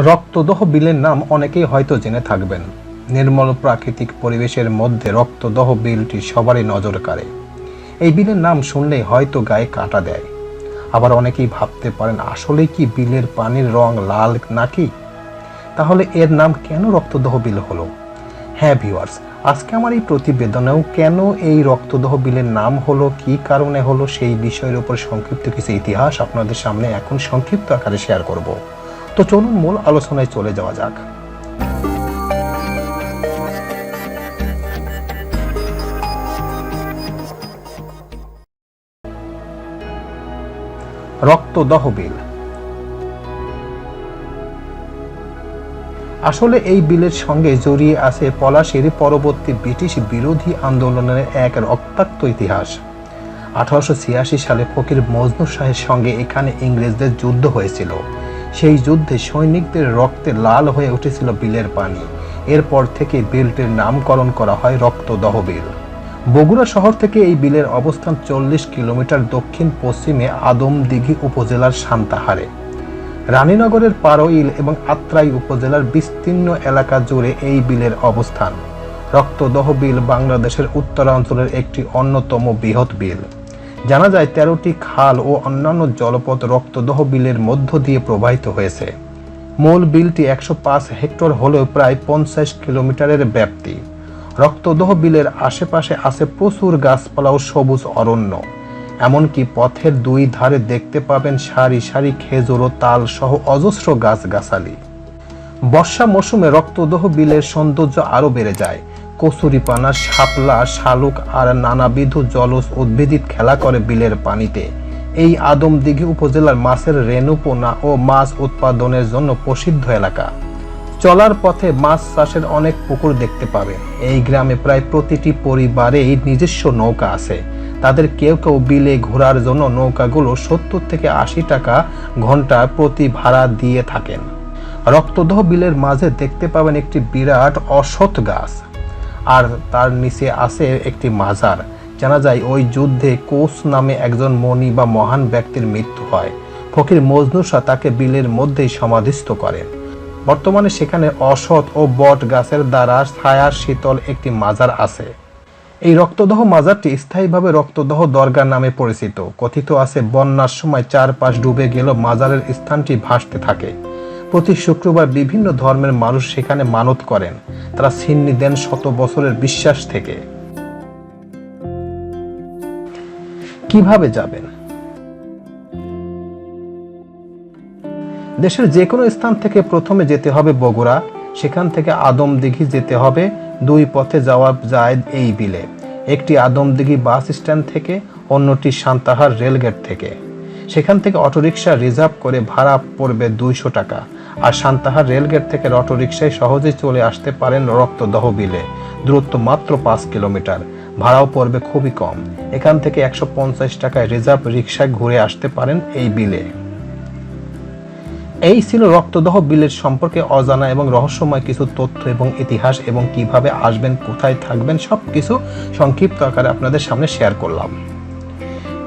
রক্তদহ বিলের নাম অনেকেই হয়তো জেনে থাকবেন। নির্মল প্রাকৃতিক পরিবেশের মধ্যে রক্তদহ বিলটি সবারই নজর কাড়ে। এই বিলের নাম শুনলেই হয়তো গায়ে কাটা দেয়। আবার অনেকেই ভাবতে পারেন, আসলে কি বিলের পানির রং লাল নাকি? তাহলে এর নাম কেন রক্তদহ বিল হলো? হ্যাঁ ভিউয়ার্স, আজকে আমার এই প্রতিবেদনেও কেন এই রক্তদহ বিলের নাম হলো, কি কারণে হলো, সেই বিষয়ের উপর সংক্ষিপ্ত কিছু ইতিহাস আপনাদের সামনে এখন সংক্ষিপ্ত আকারে শেয়ার করব। তো চলুন মূল আলোচনায় চলে যাওয়া যাক। রক্ত দহবিল আসলে এই বিলের সঙ্গে জড়িয়ে আছে পলাশির পরবর্তী ব্রিটিশ বিরোধী আন্দোলনের এক রক্তাক্ত ইতিহাস। আঠারোশো ছিয়াশি সালে ফকির মজনু শাহের সঙ্গে এখানে ইংরেজদের যুদ্ধ হয়েছিল। সেই যুদ্ধে সৈনিকদের রক্তে লাল হয়ে উঠেছিল বিলের পানি। এরপর থেকে বিলটির নামকরণ করা হয় রক্তদহ বিল বগুড়া শহর থেকে এই বিলের অবস্থান চল্লিশ কিলোমিটার দক্ষিণ পশ্চিমে আদমদিঘি উপজেলার সান্তাহারে। রানীনগরের পারইল এবং আত্রাই উপজেলার বিস্তীর্ণ এলাকা জুড়ে এই বিলের অবস্থান। রক্তদহ বিল বাংলাদেশের উত্তরাঞ্চলের একটি অন্যতম বৃহৎ বিল। জানা যায় তেরোটি খাল ও অন্যান্য জলপথ রক্তদহ বিলের মধ্য দিয়ে প্রবাহিত হয়েছে। মূল বিলটি একশো পাঁচ হেক্টর হলেও প্রায় পঞ্চাশ কিলোমিটারের ব্যাপ্তি। রক্তদহ বিলের আশেপাশে আছে প্রচুর গাছপালা ও সবুজ অরণ্য। এমনকি পথের দুই ধারে দেখতে পাবেন সারি সারি খেজুর ও তাল সহ অজস্র গাছগাছালি। বর্ষা মৌসুমে রক্তদহ বিলের সৌন্দর্য আরও বেড়ে যায়। কচুরিপানা, শাপলা, শালুক আর নানাবিধ জলজ উদ্ভিদিত খেলা করে বিলের পানিতে। এই আদমদিঘি উপজেলার মাছের রেণুপোনা ও মাছ উৎপাদনের জন্য প্রসিদ্ধ এলাকা। চলার পথে মাছ চাষের অনেক পুকুর দেখতে পাবে এই গ্রামে প্রায় প্রতিটি পরিবারেই নিজস্ব নৌকা আছে। তাদের কেউ কেউ বিলে ঘোরার জন্য নৌকাগুলো সত্তর থেকে আশি টাকা ঘণ্টা প্রতি ভাড়া দিয়ে থাকেন। রক্তদহ বিলের মাঝে দেখতে পাবেন একটি বিরাট অসৎ গাছ। আর তার নিচে আছে একটি মাজার। জানা যায় ওই যুদ্ধে কোচ নামে একজন মণি বা মহান ব্যক্তির মৃত্যু হয়। ফকির মজনু শাহ তাকে বিলের মধ্যেই সমাধিস্থ করেন। বর্তমানে সেখানে অসৎ ও বট গাছের দ্বারা ছায়া শীতল একটি মাজার আছে। এই রক্তদহ মাজারটি স্থায়ীভাবে রক্তদহ দরগা নামে পরিচিত। কথিত আছে, বন্যার সময় চারপাশ ডুবে গেল মাজারের স্থানটি ভাসতে থাকে। প্রতি শুক্রবার বিভিন্ন ধর্মের মানুষ সেখানে মানত করেন। তারা ছিন্নি দেন শত বছরের বিশ্বাস থেকে। কীভাবে যাবেন? দেশের যে কোনো স্থান থেকে প্রথমে যেতে হবে বগুড়া। সেখান থেকে আদমদিঘি যেতে হবে। দুই পথে যাওয়া যায় এই বিলে। একটি আদমদিঘি বাস স্ট্যান্ড থেকে, অন্যটি সান্তাহার রেলগেট থেকে। সেখান থেকে অটোরিকশা রিজার্ভ করে ভাড়া পড়বে দুইশো টাকা। আর সান্তাহার রেলগেট থেকে অটোরিকশায় সহজেই চলে আসতে পারেন রক্তদহ বিলে। দূরত্ব মাত্র পাঁচ কিলোমিটার। ভাড়াও পড়বে খুবই কম। এখান থেকে একশো পঞ্চাশ টাকায় রিজার্ভ রিক্সায় ঘুরে আসতে পারেন এই বিলে। এই ছিল রক্তদহ বিলের সম্পর্কে অজানা এবং রহস্যময় কিছু তথ্য এবং ইতিহাস এবং কীভাবে আসবেন, কোথায় থাকবেন সব কিছু সংক্ষিপ্ত আকারে আপনাদের সামনে শেয়ার করলাম।